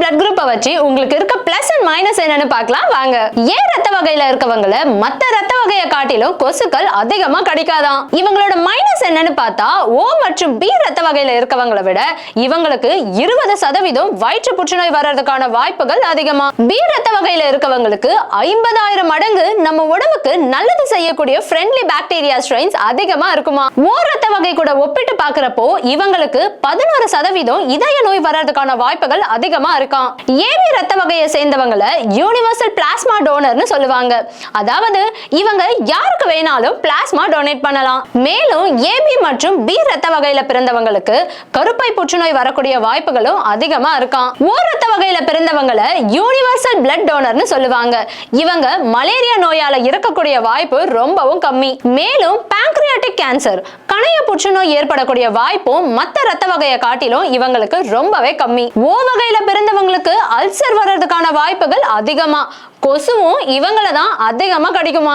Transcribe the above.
Blood குரூப்பை வச்சு உங்களுக்கு இருக்க பிளஸ் அண்ட் மைனஸ் என்னன்னு பார்க்கலாம். வாங்க. ஏன் ரத்த வகையில இருக்கவங்கள மத்த ரத்த வகையை காட்டிலும் கொசுக்கள் அதிகமா கிடைக்காதாம் இவங்களோட மைனஸ் என்னன்னு பார்த்தா ஓ மற்றும் பி ரத்த வகையில இருக்கவங்கள விட இவங்களுக்கு இருபது சதவீதம் வயிற்று புற்றுநோய் வர்றதுக்கான வாய்ப்புகள் அதிகமா. பி ரத்த வகையில இருக்கவங்களுக்கு ஐம்பதாயிரம் மடங்கு நம்ம உடம்புக்கு நல்லது செய்யக்கூடிய ஃப்ரெண்ட்லி பாக்டீரியா ஸ்ட்ரெயின்ஸ் அதிகமா இருக்குமா? ஓ ரத்த வகை கூட ஒப்பிட்டு பாக்குறப்போ இவங்களுக்கு பதினோரு சதவீதம் இதய நோய் வர்றதுக்கான வாய்ப்புகள் அதிகமா இருக்கு. இருக்காம் ஏபி ரத்த வகையை சேர்ந்தவங்களை யூனிவர்சல் பிளாஸ்மா டோனர்னு சொல்லுவாங்க. அதாவது இவங்க யாருக்கு வேணாலும் பிளாஸ்மா டொனேட் பண்ணலாம். மேலும் ஏபி மற்றும் பி ரத்த வகையில பிறந்தவங்களுக்கு கருப்பை புற்றுநோய் வரக்கூடிய வாய்ப்புகளும் அதிகமா இருக்காம் ஓ ரத்த வகையில பிறந்தவங்களை யூனிவர்சல் பிளட் டோனர்னு சொல்லுவாங்க. இவங்க மலேரியா நோயால இருக்கக்கூடிய வாய்ப்பு ரொம்பவும் கம்மி. மேலும் பேங்க்ரியாட்டிக் கேன்சர் கணைய புற்றுநோய் ஏற்படக்கூடிய வாய்ப்பும் மத்த ரத்த வகையை காட்டிலும் இவங்களுக்கு ரொம்பவே கம்மி. ஓ வகையில பிறந்த கேன்சர் வர்றதுக்கான வாய்ப்புகள் அதிகமா. கொசுவும் இவங்கள தான் அதிகமா கடிக்குமா?